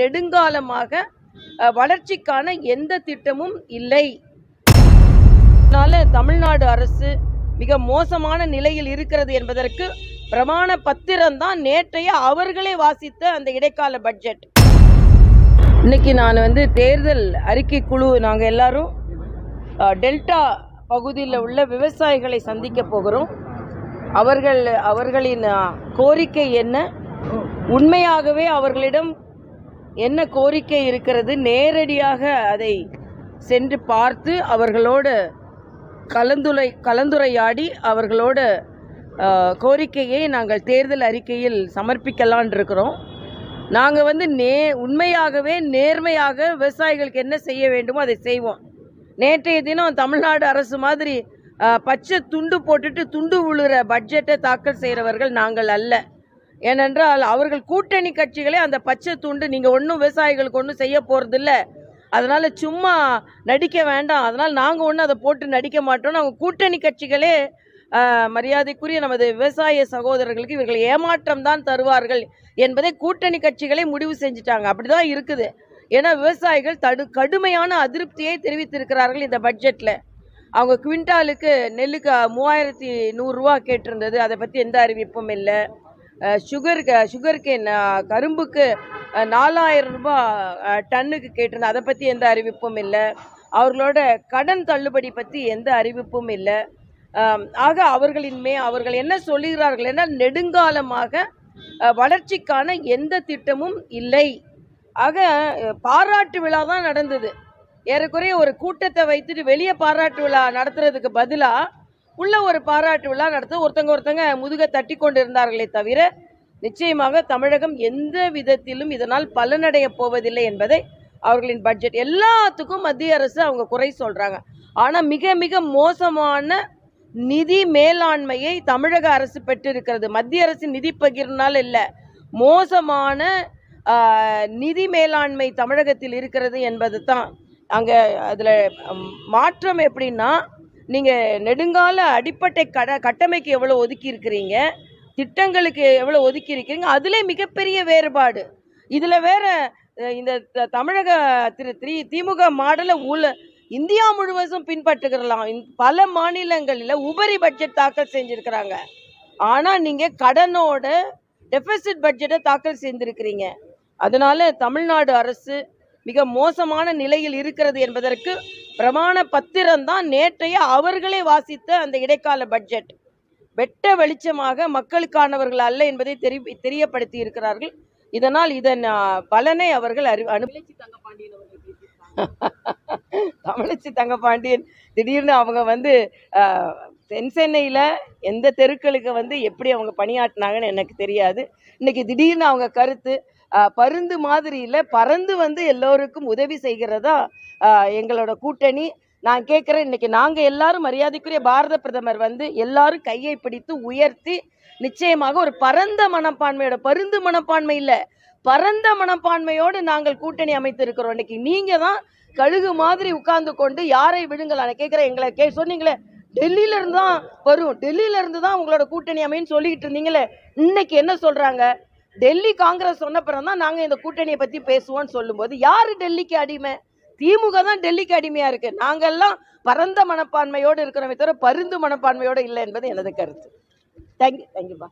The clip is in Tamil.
நெடுங்காலமாக வளர்ச்சிக்கான எந்த திட்டமும் இல்லை. அதனால தமிழ்நாடு அரசு மிக மோசமான நிலையில் இருக்கிறது என்பதற்கு பிரமாண பத்திரம்தான் நேற்றைய அவர்களே வாசித்த அந்த இடைக்கால பட்ஜெட். இன்னைக்கு நான் வந்து தேர்தல் அறிக்கை குழு நாங்கள் எல்லாரும் டெல்டா பகுதியில் உள்ள விவசாயிகளை சந்திக்க போகிறோம். அவர்கள் அவர்களின் கோரிக்கை என்ன? உண்மையாகவே அவர்களிடம் என்ன கோரிக்கை இருக்கிறது? நேரடியாக அதை சென்று பார்த்து அவர்களோடு கலந்துரை கலந்துரையாடி அவர்களோட கோரிக்கையை நாங்கள் தேர்தல் அறிக்கையில் சமர்ப்பிக்கலான் இருக்கிறோம் நாங்கள் வந்து நே உண்மையாகவே நேர்மையாக விவசாயிகளுக்கு என்ன செய்ய வேண்டுமோ அதை செய்வோம். நேற்றைய தினம் தமிழ்நாடு அரசு மாதிரி பச்சை துண்டு போட்டுட்டு துண்டு விழுகிற பட்ஜெட்டை தாக்கல் செய்கிறவர்கள் நாங்கள் அல்ல. ஏனென்றால் அவர்கள் கூட்டணி கட்சிகளே அந்த பச்சை துண்டு நீங்கள் ஒன்றும் விவசாயிகளுக்கு ஒன்றும் செய்ய போகிறதில்ல அதனால் சும்மா நடிக்க வேண்டாம். அதனால் நாங்கள் ஒன்றும் அதை போட்டு நடிக்க மாட்டோம்னு அவங்க கூட்டணி கட்சிகளே மரியாதைக்குரிய நமது விவசாய சகோதரர்களுக்கு இவர்கள் ஏமாற்றம் தான் தருவார்கள் என்பதை கூட்டணி கட்சிகளே முடிவு செஞ்சுட்டாங்க. அப்படிதான் இருக்குது. ஏன்னா விவசாயிகள் தடு கடுமையான அதிருப்தியை தெரிவித்திருக்கிறார்கள் இந்த பட்ஜெட்டில் அவங்க குவிண்டாலுக்கு நெல்லுக்கு மூவாயிரத்தி நூறுரூவா கேட்டிருந்தது. அதை பற்றி எந்த அறிவிப்பும் இல்லை. சுகர் சுகருக்கு கரும்புக்கு நாலாயிரம் ரூபாய் டன்னுக்கு கேட்டிருந்தேன் அதை பற்றி எந்த அறிவிப்பும் இல்லை. அவர்களோட கடன் தள்ளுபடி பற்றி எந்த அறிவிப்பும் இல்லை. ஆக அவர்களின் மே அவர்கள் என்ன சொல்லுகிறார்கள் என நெடுங்காலமாக வளர்ச்சிக்கான எந்த திட்டமும் இல்லை. ஆக பாராட்டு விழா தான் நடந்தது. ஏறக்குறைய ஒரு கூட்டத்தை வைத்துட்டு வெளியே பாராட்டு விழா நடத்துறதுக்கு பதிலாக உள்ள ஒரு பாராட்டு விழா நடத்த ஒருத்தங்க ஒருத்தங்க முதுக தட்டி கொண்டு இருந்தார்களே தவிர நிச்சயமாக தமிழகம் எந்த விதத்திலும் இதனால் பலனடைய போவதில்லை என்பதை அவர்களின் பட்ஜெட் எல்லாத்துக்கும் மத்திய அரசு அவங்க குறை சொல்கிறாங்க ஆனால் மிக மிக மோசமான நிதி மேலாண்மையை தமிழக அரசு பெற்றிருக்கிறது. மத்திய அரசின் நிதி பகிர்னால் இல்லை. மோசமான நிதி மேலாண்மை தமிழகத்தில் இருக்கிறது என்பது தான் அங்கே அதில் மாற்றம் எப்படின்னா நீங்கள் நெடுங்கால அடிப்பட்டை கட கட்டமைக்கு எவ்வளோ ஒதுக்கி இருக்கிறீங்க திட்டங்களுக்கு எவ்வளோ ஒதுக்கி இருக்கிறீங்க அதிலே மிகப்பெரிய வேறுபாடு. இதில் வேற இந்த த- தமிழக திரு த்ரீ திமுக மாடலை உல இந்தியா முழுவதும் பின்பற்றுகிறலாம். பல மாநிலங்களில் உபரி பட்ஜெட் தாக்கல் செஞ்சுருக்கிறாங்க. ஆனால் நீங்கள் கடனோட டெபிசிட் பட்ஜெட்டை தாக்கல் செய்திருக்கிறீங்க. அதனால தமிழ்நாடு அரசு மிக மோசமான நிலையில் இருக்கிறது என்பதற்கு பிரமாண பத்திரம் தான் நேற்றைய அவர்களே வாசித்த அந்த இடைக்கால பட்ஜெட் வெட்ட வெளிச்சமாக மக்களுக்கானவர்கள் அல்ல என்பதை தெரி தெரியப்படுத்தி இருக்கிறார்கள் இதனால் இதன் பலனை அவர்கள் அறி அனு தமிழச்சி தங்கபாண்டியன் திடீர்னு அவங்க வந்து தென் சென்னையில் எந்த தெருக்களுக்கு வந்து எப்படி அவங்க பணியாற்றினாங்கன்னு எனக்கு தெரியாது. இன்னைக்கு திடீர்னு அவங்க கருத்து பருந்து மாதிரி இல்லை பறந்து வந்து எல்லோருக்கும் உதவி செய்கிறதா எங்களோட கூட்டணி. நான் கேட்குறேன் இன்னைக்கு நாங்கள் எல்லாரும் மரியாதைக்குரிய பாரத பிரதமர் வந்து எல்லாரும் கையை பிடித்து உயர்த்தி நிச்சயமாக ஒரு பரந்த மனப்பான்மையோட பருந்து மனப்பான்மை இல்லை பரந்த மனப்பான்மையோடு நாங்கள் கூட்டணி அமைத்திருக்கிறோம். இன்னைக்கு நீங்கள் தான் கழுகு மாதிரி உட்கார்ந்து கொண்டு யாரை விடுங்கள்? நான் கேட்குறேன் எங்களை கே சொன்னீங்களே டெல்லியில இருந்து தான் வரும். டெல்லியில இருந்து தான் உங்களோட கூட்டணி அமைன்னு சொல்லிக்கிட்டு இருந்தீங்களே இன்னைக்கு என்ன சொல்றாங்க? டெல்லி காங்கிரஸ் சொன்ன பிறகு தான் நாங்கள் இந்த கூட்டணியை பற்றி பேசுவோம்னு சொல்லும்போது யார் டெல்லிக்கு அடிமை? திமுக தான் டெல்லிக்கு அடிமையா இருக்கு. நாங்கெல்லாம் பரந்த மனப்பான்மையோடு இருக்கிறவை தவிர பருந்து மனப்பான்மையோடு இல்லை என்பது எனது கருத்து. தேங்க்யூ தேங்க்யூப்பா